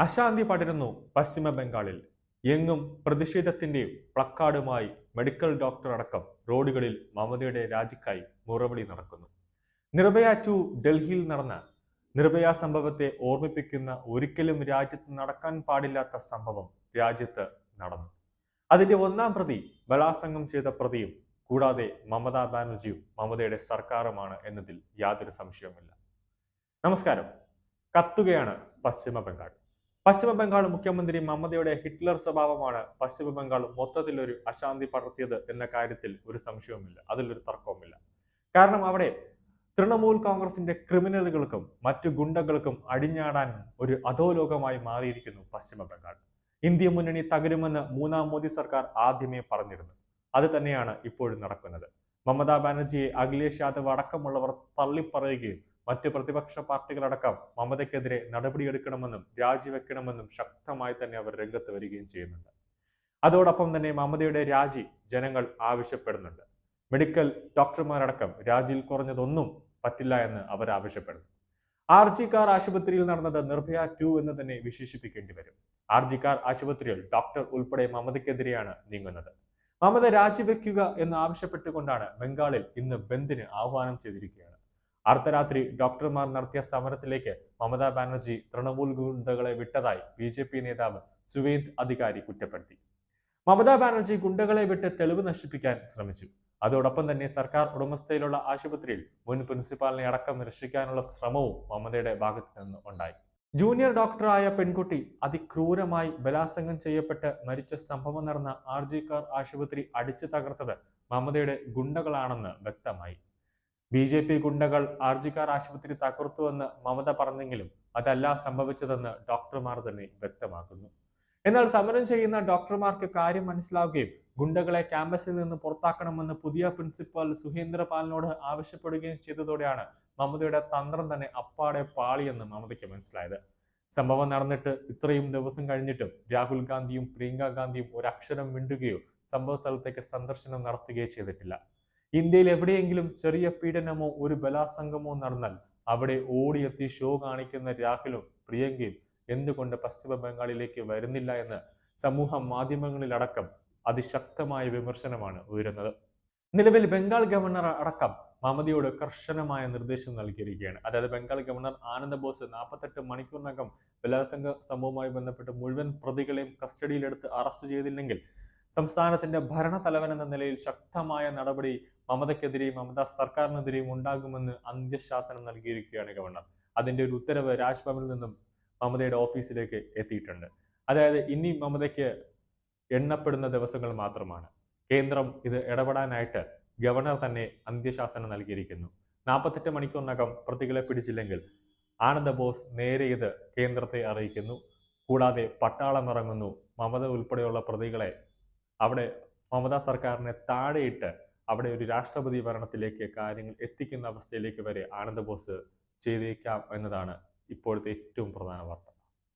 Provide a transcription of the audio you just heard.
അശാന്തി പടരുന്നു പശ്ചിമ ബംഗാളിൽ. എങ്ങും പ്രതിഷേധത്തിന്റെ പ്ലക്കാർഡുമായി മെഡിക്കൽ ഡോക്ടർ അടക്കം റോഡുകളിൽ മമതയുടെ രാജിക്കായി മുറവിളി നടക്കുന്നു. നിർഭയ ടു ഡൽഹിയിൽ നടന്ന നിർഭയ സംഭവത്തെ ഓർമ്മിപ്പിക്കുന്ന ഒരിക്കലും രാജ്യത്ത് നടക്കാൻ പാടില്ലാത്ത സംഭവം രാജ്യത്ത് നടന്നു. അതിന്റെ ഒന്നാം പ്രതി ബലാസംഗം ചെയ്ത പ്രതിയും കൂടാതെ മമതാ ബാനർജിയും മമതയുടെ സർക്കാരുമാണ് എന്നതിൽ യാതൊരു സംശയവുമില്ല. നമസ്കാരം. കത്തുകയാണ് പശ്ചിമ ബംഗാൾ. പശ്ചിമ ബംഗാൾ മുഖ്യമന്ത്രി മമതയുടെ ഹിറ്റ്ലർ സ്വഭാവമാണ് പശ്ചിമ ബംഗാൾ മൊത്തത്തിൽ ഒരു അശാന്തി പടർത്തിയത് എന്ന കാര്യത്തിൽ ഒരു സംശയവുമില്ല. അതിലൊരു തർക്കവുമില്ല. കാരണം അവിടെ തൃണമൂൽ കോൺഗ്രസിന്റെ ക്രിമിനലുകൾക്കും മറ്റു ഗുണ്ടകൾക്കും അടിഞ്ഞാടാൻ ഒരു അധോലോകമായി മാറിയിരിക്കുന്നു പശ്ചിമ ബംഗാൾ ഇന്ത്യ മുന്നണി തകരുമെന്ന് മൂന്നാം മോദി സർക്കാർ ആദ്യമേ പറഞ്ഞിരുന്നു. അത് തന്നെയാണ് ഇപ്പോഴും നടക്കുന്നത്. മമതാ ബാനർജിയെ അഖിലേഷ് യാദവ് അടക്കമുള്ളവർ തള്ളിപ്പറയുകയും മറ്റ് പ്രതിപക്ഷ പാർട്ടികളടക്കം മമതയ്ക്കെതിരെ നടപടിയെടുക്കണമെന്നും രാജിവെക്കണമെന്നും ശക്തമായി തന്നെ അവർ രംഗത്ത് വരികയും ചെയ്യുന്നുണ്ട്. അതോടൊപ്പം തന്നെ മമതയുടെ രാജി ജനങ്ങൾ ആവശ്യപ്പെടുന്നുണ്ട്. മെഡിക്കൽ ഡോക്ടർമാരടക്കം രാജിയിൽ കുറഞ്ഞതൊന്നും പറ്റില്ല എന്ന് അവർ ആവശ്യപ്പെടുന്നു. ആർ കാർ ആശുപത്രിയിൽ നടന്നത് നിർഭയ ടു എന്ന് തന്നെ വിശേഷിപ്പിക്കേണ്ടി വരും. ആർ ജി കാർ ആശുപത്രിയിൽ ഡോക്ടർ ഉൾപ്പെടെ മമതയ്ക്കെതിരെയാണ് നീങ്ങുന്നത്. മമത രാജിവെക്കുക എന്ന് ആവശ്യപ്പെട്ടുകൊണ്ടാണ് ബംഗാളിൽ ഇന്ന് ബന്ദിന് ആഹ്വാനം ചെയ്തിരിക്കുകയാണ്. അർദ്ധരാത്രി ഡോക്ടർമാർ നടത്തിയ സമരത്തിലേക്ക് മമതാ ബാനർജി തൃണമൂൽ ഗുണ്ടകളെ വിട്ടതായി ബി ജെ പി നേതാവ് സുവേന്ദ് അധികാരി കുറ്റപ്പെടുത്തി. മമതാ ബാനർജി ഗുണ്ടകളെ വിട്ട് തെളിവ് നശിപ്പിക്കാൻ ശ്രമിച്ചു. അതോടൊപ്പം തന്നെ സർക്കാർ ഉടമസ്ഥയിലുള്ള ആശുപത്രിയിൽ മുൻ പ്രിൻസിപ്പാളിനെ അടക്കം നിരക്ഷിക്കാനുള്ള ശ്രമവും മമതയുടെ ഭാഗത്തു നിന്ന് ഉണ്ടായി. ജൂനിയർ ഡോക്ടറായ പെൺകുട്ടി അതിക്രൂരമായി ബലാത്സംഗം ചെയ്യപ്പെട്ട് മരിച്ച സംഭവം നടന്ന ആർ ജി കാർ ആശുപത്രി അടിച്ചു തകർത്തത് മമതയുടെ ഗുണ്ടകളാണെന്ന് വ്യക്തമായി. ബി ജെ പി ഗുണ്ടകൾ ആർജിക്കാർ ആശുപത്രി തകർത്തുവെന്ന് മമത പറഞ്ഞെങ്കിലും അതല്ല സംഭവിച്ചതെന്ന് ഡോക്ടർമാർ തന്നെ വ്യക്തമാക്കുന്നു. എന്നാൽ സമരം ചെയ്യുന്ന ഡോക്ടർമാർക്ക് കാര്യം മനസ്സിലാവുകയും ഗുണ്ടകളെ ക്യാമ്പസിൽ നിന്ന് പുറത്താക്കണമെന്ന് പുതിയ പ്രിൻസിപ്പൽ സുഹേന്ദ്ര പാലിനോട് ആവശ്യപ്പെടുകയും ചെയ്തതോടെയാണ് മമതയുടെ തന്ത്രം തന്നെ അപ്പാടെ പാളിയെന്ന് മമതയ്ക്ക് മനസ്സിലായത്. സംഭവം നടന്നിട്ട് ഇത്രയും ദിവസം കഴിഞ്ഞിട്ടും രാഹുൽ ഗാന്ധിയും പ്രിയങ്ക ഗാന്ധിയും ഒരക്ഷരം മിണ്ടുകയോ സംഭവ സ്ഥലത്തേക്ക് സന്ദർശനം നടത്തുകയോ ചെയ്തിട്ടില്ല. ഇന്ത്യയിൽ എവിടെയെങ്കിലും ചെറിയ പീഡനമോ ഒരു ബലാസംഗമോ നടന്നാൽ അവിടെ ഓടിയെത്തി ഷോ കാണിക്കുന്ന രാഹുലും പ്രിയങ്കയും എന്തുകൊണ്ട് പശ്ചിമ ബംഗാളിലേക്ക് വരുന്നില്ല എന്ന് സമൂഹ മാധ്യമങ്ങളിലടക്കം അതിശക്തമായ വിമർശനമാണ് ഉയരുന്നത്. നിലവിൽ ബംഗാൾ ഗവർണർ അടക്കം മമതയോട് കർശനമായ നിർദ്ദേശം നൽകിയിരിക്കുകയാണ്. അതായത് ബംഗാൾ ഗവർണർ ആനന്ദ ബോസ് നാൽപ്പത്തെട്ട് മണിക്കൂറിനകം ബലാത്സംഗ സംഭവവുമായി ബന്ധപ്പെട്ട് മുഴുവൻ പ്രതികളെയും കസ്റ്റഡിയിലെടുത്ത് അറസ്റ്റ് ചെയ്തില്ലെങ്കിൽ സംസ്ഥാനത്തിന്റെ ഭരണതലവൻ എന്ന നിലയിൽ ശക്തമായ നടപടി മമതയ്ക്കെതിരെയും മമത സർക്കാരിനെതിരെയും ഉണ്ടാകുമെന്ന് അന്ത്യശാസനം നൽകിയിരിക്കുകയാണ് ഗവർണർ. അതിന്റെ ഒരു ഉത്തരവ് രാജ്ഭവനിൽ നിന്നും മമതയുടെ ഓഫീസിലേക്ക് എത്തിയിട്ടുണ്ട്. അതായത് ഇനി മമതയ്ക്ക് എണ്ണപ്പെടുന്ന ദിവസങ്ങൾ മാത്രമാണ്. കേന്ദ്രം ഇത് ഇടപെടാനായിട്ട് ഗവർണർ തന്നെ അന്ത്യശാസനം നൽകിയിരിക്കുന്നു. നാൽപ്പത്തെട്ട് മണിക്കൂറിനകം പ്രതികളെ പിടിച്ചില്ലെങ്കിൽ ആനന്ദ ബോസ് നേരെ ഇത് കേന്ദ്രത്തെ അറിയിക്കുന്നു. കൂടാതെ പട്ടാളം ഇറങ്ങുന്നു. മമത ഉൾപ്പെടെയുള്ള പ്രതികളെ അവിടെ മമതാ സർക്കാരിനെ താഴെയിട്ട് അവിടെ ഒരു രാഷ്ട്രപതി ഭരണത്തിലേക്ക് കാര്യങ്ങൾ എത്തിക്കുന്ന അവസ്ഥയിലേക്ക് വരെ ആനന്ദ ബോസ് ചെയ്തേക്കാം എന്നതാണ് ഇപ്പോഴത്തെ ഏറ്റവും പ്രധാന വാർത്ത.